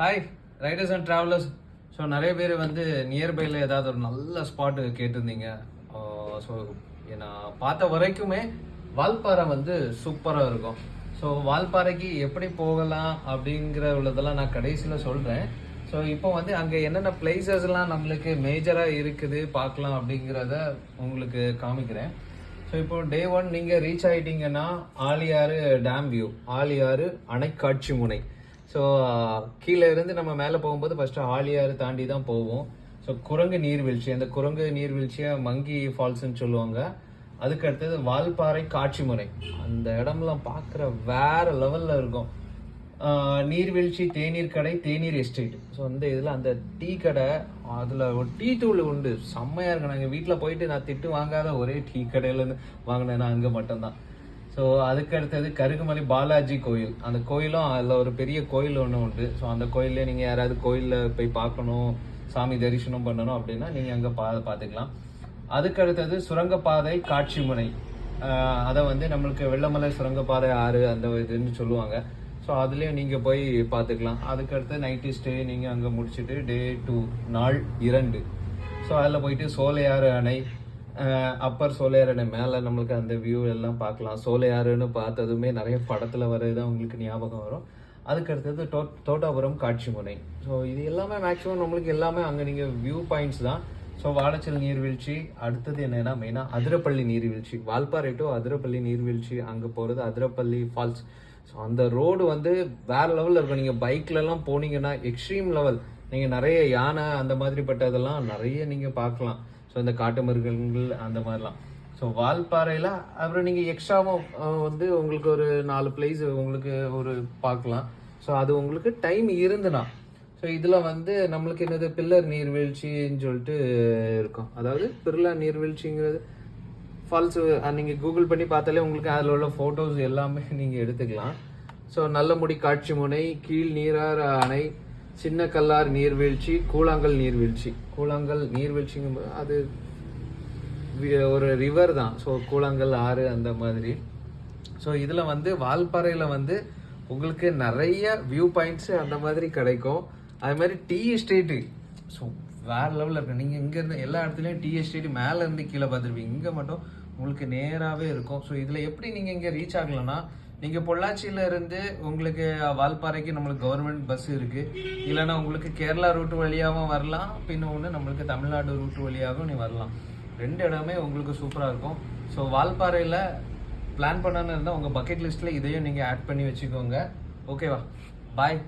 Hi riders and travellers so நிறைய பேர் வந்து நியர்பையில் ஏதாவது ஒரு நல்ல ஸ்பாட்டு கேட்டிருந்தீங்க. ஸோ நான் பார்த்த வரைக்குமே வால்பாறை வந்து சூப்பராக இருக்கும். ஸோ வால்பாறைக்கு எப்படி போகலாம் அப்படிங்கிற உள்ளதெல்லாம் நான் கடைசியில் சொல்கிறேன் ஸோ இப்போ வந்து அங்கே என்னென்ன பிளேசஸ்லாம் நம்மளுக்கு மேஜராக இருக்குது பார்க்கலாம் அப்படிங்கிறத உங்களுக்கு காமிக்கிறேன். ஸோ இப்போ டே ஒன் நீங்கள் ரீச் ஆகிட்டீங்கன்னா ஆலியாறு டேம் வியூ ஆலியாறு அணைக்காட்சி முனை. ஸோ uh, கீழே இருந்து நம்ம மேலே போகும்போது ஃபஸ்ட்டு ஆலியாறு தாண்டி தான் போவோம். ஸோ குரங்கு நீர்வீழ்ச்சி. அந்த குரங்கு நீர்வீழ்ச்சியை மங்கி ஃபால்ஸ்ன்னு சொல்லுவாங்க. அதுக்கு அடுத்தது வால்பாறை காட்சி முறை. அந்த இடம்லாம் பார்க்குற வேற லெவலில் இருக்கும். நீர்வீழ்ச்சி தேநீர் கடை தேநீர் எஸ்டேட் ஸோ அந்த இதில் அந்த டீ கடை அதில் ஒரு டீ தூள் உண்டு. செம்மையாக இருக்கும். நாங்கள் வீட்டில் போயிட்டு நான் திட்டு வாங்காத ஒரே டீ கடையிலேருந்து வாங்கினேன். நான் அங்கே மட்டும்தான். ஸோ அதுக்கு அடுத்தது கருகுமலை பாலாஜி கோயில். அந்த கோயிலும் அதில் ஒரு பெரிய கோயில் ஒன்று உண்டு. ஸோ அந்த கோயிலே நீங்கள் யாராவது கோயிலில் போய் பார்க்கணும் சாமி தரிசனம் பண்ணணும் அப்படின்னா நீங்கள் அங்கே பா பார்த்துக்கலாம். அதுக்கு அடுத்தது சுரங்கப்பாதை காட்சி முனை அதை வந்து நம்மளுக்கு வெள்ளமலை சுரங்கப்பாதை ஆறு அந்த இதுன்னு சொல்லுவாங்க. ஸோ அதுலேயும் நீங்கள் போய் பார்த்துக்கலாம். அதுக்கடுத்து நைட்டு ஸ்டே நீங்கள் அங்கே முடிச்சுட்டு டே டூ நாள் இரண்டு. ஸோ அதில் போயிட்டு சோலையாறு அணை அப்பர் சோலையாரோட மேலே நம்மளுக்கு அந்த வியூ எல்லாம் பார்க்கலாம். சோலையாருன்னு பார்த்ததுமே நிறைய படத்தில் வர்றது உங்களுக்கு ஞாபகம் வரும். அதுக்கு அடுத்தது தோ தோட்டாபுரம் காட்சி முனை ஸோ இது எல்லாமே மேக்ஸிமம் நம்மளுக்கு எல்லாமே அங்கே நீங்கள் வியூ பாயிண்ட்ஸ் தான். ஸோ வாழைச்சல் நீர்வீழ்ச்சி அடுத்தது என்னன்னா மெயினாக அதிரப்பள்ளி நீர்வீழ்ச்சி. வால்பாறை டு அதிரப்பள்ளி நீர்வீழ்ச்சி அங்கே போகிறது அதிரப்பள்ளி ஃபால்ஸ் ஸோ அந்த ரோடு வந்து வேற லெவலில் இருக்கும். நீங்கள் பைக்லலாம் போனீங்கன்னா எக்ஸ்ட்ரீம் லெவல் நீங்கள் நிறைய யானை அந்த மாதிரிப்பட்டதெல்லாம் நிறைய நீங்கள் பார்க்கலாம். ஸோ இந்த காட்டு மிருகங்கள் அந்த மாதிரிலாம். ஸோ வால்பாறையில் அப்புறம் நீங்கள் எக்ஸ்ட்ராவும் வந்து உங்களுக்கு ஒரு நாலு பிளேஸ் உங்களுக்கு ஒரு பார்க்கலாம். ஸோ அது உங்களுக்கு டைம் இருந்துனா ஸோ இதில் வந்து நம்மளுக்கு என்னது? பில்லர் நீர்வீழ்ச்சின்னு சொல்லிட்டு இருக்கும். அதாவது பிர்லா நீர்வீழ்ச்சிங்கிறது ஃபால்ஸ் நீங்கள் கூகுள் பண்ணி பார்த்தாலே உங்களுக்கு அதில் உள்ள ஃபோட்டோஸ் எல்லாமே நீங்கள் எடுத்துக்கலாம். ஸோ நல்ல முடி காட்சி முனை கீழ் நீராறு அணை சின்ன கல்லார் நீர்வீழ்ச்சி கூழாங்கல் நீர்வீழ்ச்சி. கூழாங்கல் நீர்வீழ்ச்சிங்கும் அது ஒரு ரிவர் தான். ஸோ கூழாங்கல் ஆறு அந்த மாதிரி. ஸோ இதில் வந்து வால்பாறையில் வந்து உங்களுக்கு நிறைய வியூ பாயிண்ட்ஸு அந்த மாதிரி கிடைக்கும். அது மாதிரி டீ எஸ்டேட்டு ஸோ வேற லெவலில் இருக்கு. நீங்கள் இங்கேருந்து எல்லா இடத்துலையும் டீ எஸ்டேட்டு மேலேருந்து கீழே பார்த்துருப்பீங்க. இங்கே மட்டும் உங்களுக்கு நேராகவே இருக்கும். ஸோ இதில் எப்படி நீங்கள் இங்கே ரீச் ஆகலைன்னா நீங்கள் பொள்ளாச்சியில் இருந்து உங்களுக்கு வால்பாறைக்கு நம்மளுக்கு கவர்மெண்ட் பஸ் இருக்குது இல்லைன்னா உங்களுக்கு கேரளா ரூட் வழியாகவும் வரலாம். பின்ன ஒன்று நம்மளுக்கு தமிழ்நாடு ரூட் வழியாகவும் நீ வரலாம். ரெண்டு இடமே உங்களுக்கு சூப்பராக இருக்கும். ஸோ வால்பாறையில் பிளான் பண்ணணும்னு இருந்தால் உங்கள் பக்கெட் லிஸ்ட்டில் இதையும் நீங்கள் ஆட் பண்ணி வச்சுக்கோங்க. ஓகேவா பாய்